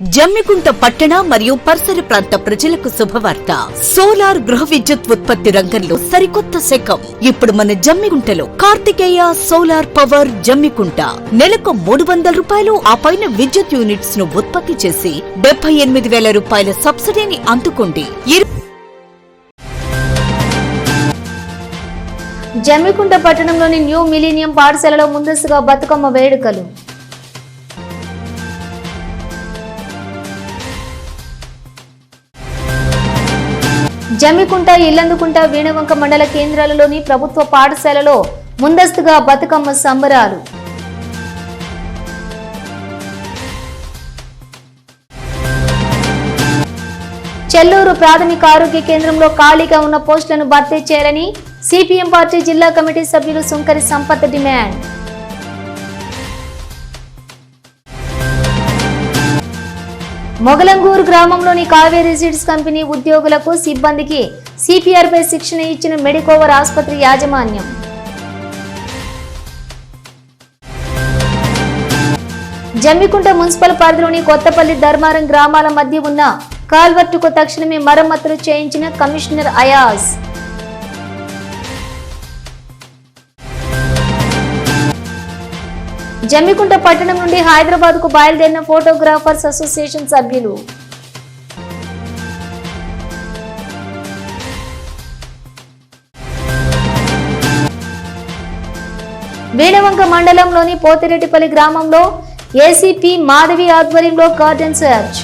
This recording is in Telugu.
జమ్మికుంట పట్టణ మరియు పరిసర ప్రాంత ప్రజలకు శుభవార్త. సోలార్ గృహ విద్యుత్ ఉత్పత్తి రంగంలో సరికొత్త శకం. ఇప్పుడు మన జమ్మికుంటలో కార్తికేయ సోలార్ పవర్ జమ్మికుంట. నెలకు మూడు వందల రూపాయలు ఆ పైన విద్యుత్ యూనిట్స్ను ఉత్పత్తి చేసి డెబ్బై ఎనిమిది వేల రూపాయల సబ్సిడీని అందుకోండి. జమ్మికుంట పట్టణంలోని న్యూ మిలీనియం పాఠశాలలో ముందస్తుగా బతుకమ్మ వేడుకలు. జమ్మికుంట ఇల్లందుకుంట వీణవంక మండల కేంద్రాలలోని ప్రభుత్వ పాఠశాలలో ముందస్తుగా బతుకమ్మ సంబరాలు. చెల్లూరు ప్రాథమిక ఆరోగ్య కేంద్రంలో ఖాళీగా ఉన్న పోస్టులను భర్తీ చేయాలని సిపిఎం పార్టీ జిల్లా కమిటీ సభ్యులు సుంకరి సంపత్ డిమాండ్. మొగలంగూరు గ్రామంలోని కావేరీ సీడ్స్ కంపెనీ ఉద్యోగులకు సిబ్బందికి సిపిఆర్ పై శిక్షణ ఇచ్చిన మెడికోవర్ ఆసుపత్రి యాజమాన్యం. జమ్మికుంట మున్సిపల్ పరిధిలోని కొత్తపల్లి ధర్మారం గ్రామాల మధ్య ఉన్న కాల్వర్టుకు తక్షణమే మరమ్మతులు చేయించిన కమిషనర్ అయాజ్. జమ్మికుంట పట్టణం నుండి హైదరాబాద్కు బయలుదేరిన ఫోటోగ్రాఫర్స్ అసోసియేషన్ సభ్యులు. వేణవంక మండలంలోని పోతిరెడ్డిపల్లి గ్రామంలో ఏసీపీ మాధవి ఆధ్వర్యంలో గార్డెన్ సెర్చ్.